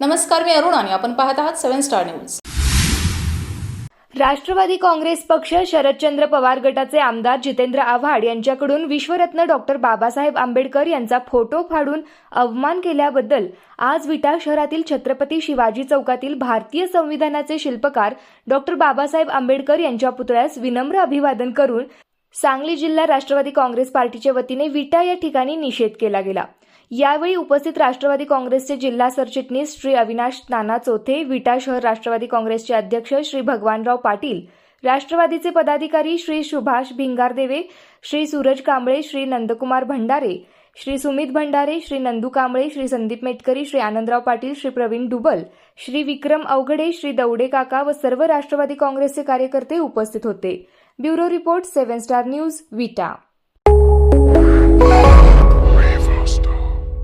नमस्कार मी अरुण आणि आपण पाहत आहात seven star news. Rashtrawadi Congress पक्ष शरदचंद्र पवार गटाचे आमदार जितेंद्र आव्हाड यांच्याकडून विश्वरत्न डॉक्टर बाबासाहेब आंबेडकर यांचा फोटो फाडून अवमान केल्याबद्दल आज विटा शहरातील छत्रपती शिवाजी चौकातील भारतीय संविधानाचे शिल्पकार डॉक्टर बाबासाहेब आंबेडकर यांच्या पुतळ्यास विनम्र अभिवादन करून सांगली जिल्हा राष्ट्रवादी काँग्रेस पार्टीच्या वतीने विटा या ठिकाणी निषेध केला गेला. यावेळी उपस्थित राष्ट्रवादी काँग्रेसचे जिल्हा सरचिटणीस श्री अविनाश नाना चोथे विटा शहर राष्ट्रवादी काँग्रेसचे अध्यक्ष श्री भगवानराव पाटील राष्ट्रवादीचे पदाधिकारी श्री सुभाष भिंगारदेवे श्री सूरज कांबळे श्री नंदकुमार भंडारे श्री सुमित भंडारे श्री नंदू कांबळे श्री संदीप मेटकरी श्री आनंदराव पाटील श्री प्रवीण डुबल श्री विक्रम अवघडे श्री दौडे काका व सर्व राष्ट्रवादी काँग्रेसचे कार्यकर्ते उपस्थित होते. Bureau report seven star news Vita.